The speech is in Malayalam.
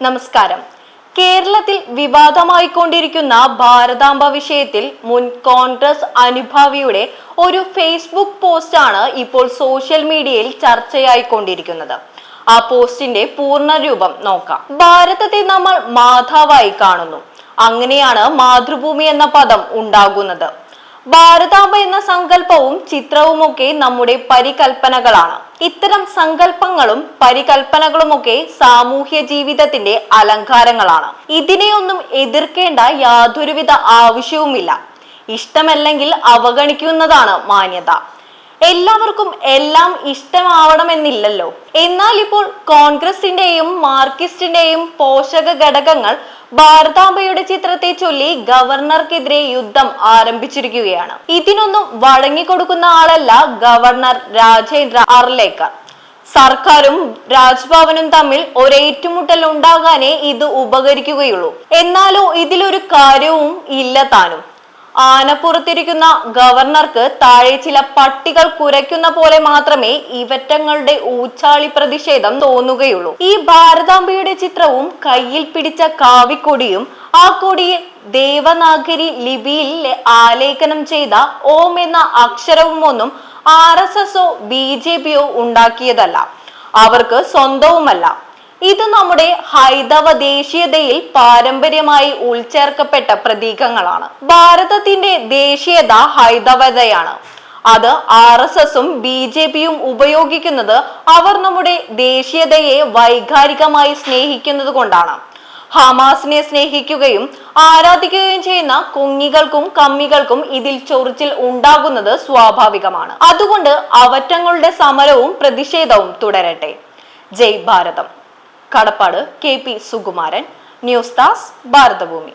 നമസ്കാരം. കേരളത്തിൽ വിവാദമായിക്കൊണ്ടിരിക്കുന്ന ഭാരതാംബ വിഷയത്തിൽ മുൻ കോൺഗ്രസ് അനുഭാവിയുടെ ഒരു ഫേസ്ബുക്ക് പോസ്റ്റാണ് ഇപ്പോൾ സോഷ്യൽ മീഡിയയിൽ ചർച്ചയായിക്കൊണ്ടിരിക്കുന്നത്. ആ പോസ്റ്റിന്റെ പൂർണ രൂപം നോക്കാം. ഭാരതത്തെ നമ്മൾ മാതാവായി കാണുന്നു. അങ്ങനെയാണ് മാതൃഭൂമി എന്ന പദം ഉണ്ടാകുന്നത്. ഭാരതാംബ എന്ന സങ്കല്പവും ചിത്രവുമൊക്കെ നമ്മുടെ പരികൽപ്പനകളാണ്. ഇത്തരം സങ്കല്പങ്ങളും പരികൽപ്പനകളുമൊക്കെ സാമൂഹ്യ ജീവിതത്തിന്റെ അലങ്കാരങ്ങളാണ്. ഇതിനെയൊന്നും എതിർക്കേണ്ട യാതൊരുവിധ ആവശ്യവുമില്ല. ഇഷ്ടമല്ലെങ്കിൽ അവഗണിക്കുന്നതാണ് മാന്യത. എല്ലാവർക്കും എല്ലാം ഇഷ്ടമാവണമെന്നില്ലല്ലോ. എന്നാൽ ഇപ്പോൾ കോൺഗ്രസിന്റെയും മാർക്സിസ്റ്റിന്റെയും പോഷക ഘടകങ്ങൾ ഭാരതാംബയുടെ ചിത്രത്തെ ചൊല്ലി ഗവർണർക്കെതിരെ യുദ്ധം ആരംഭിച്ചിരിക്കുകയാണ്. ഇതിനൊന്നും വഴങ്ങിക്കൊടുക്കുന്ന ആളല്ല ഗവർണർ രാജേന്ദ്ര അർലേക്കർ. സർക്കാരും രാജ്ഭവനും തമ്മിൽ ഒരേറ്റുമുട്ടൽ ഉണ്ടാകാനേ ഇത് ഉപകരിക്കുകയുള്ളൂ. എന്നാലോ ഇതിലൊരു കാര്യവും ഇല്ല താനും. ആനപ്പുറത്തിരിക്കുന്ന ഗവർണർക്ക് താഴെ ചില പട്ടികൾ കുരയ്ക്കുന്ന പോലെ മാത്രമേ ഇവറ്റങ്ങളുടെ ഊച്ചാളി പ്രതിഷേധം തോന്നുകയുള്ളൂ. ഈ ഭാരതാംബയുടെ ചിത്രവും കയ്യിൽ പിടിച്ച കാവിക്കൊടിയും ആ കൊടിയിൽ ദേവനാഗരി ലിപിയിൽ ആലേഖനം ചെയ്ത ഓം എന്ന അക്ഷരവും ഒന്നും ആർ എസ് എസോ ബി ജെ പിയോ ഉണ്ടാക്കിയതല്ല. അവർക്ക് സ്വന്തവുമല്ല. ഇത് നമ്മുടെ ഹൈന്ദവ ദേശീയതയിൽ പാരമ്പര്യമായി ഉൾച്ചേർക്കപ്പെട്ട പ്രതീകങ്ങളാണ്. ഭാരതത്തിന്റെ ദേശീയത ഹൈന്ദവതയാണ് അത് ആർ എസ് എസും ബി ജെ പിയും ഉപയോഗിക്കുന്നത് അവർ നമ്മുടെ ദേശീയതയെ വൈകാരികമായി സ്നേഹിക്കുന്നത് കൊണ്ടാണ്. ഹമാസിനെ സ്നേഹിക്കുകയും ആരാധിക്കുകയും ചെയ്യുന്ന കുങ്ങികൾക്കും കമ്മികൾക്കും ഇതിൽ ചൊറിച്ചിൽ ഉണ്ടാകുന്നത് സ്വാഭാവികമാണ്. അതുകൊണ്ട് അവറ്റങ്ങളുടെ സമരവും പ്രതിഷേധവും തുടരട്ടെ. ജയ് ഭാരതം. കടപ്പാട് K P Sukumaran news Das Bharathabhoomi.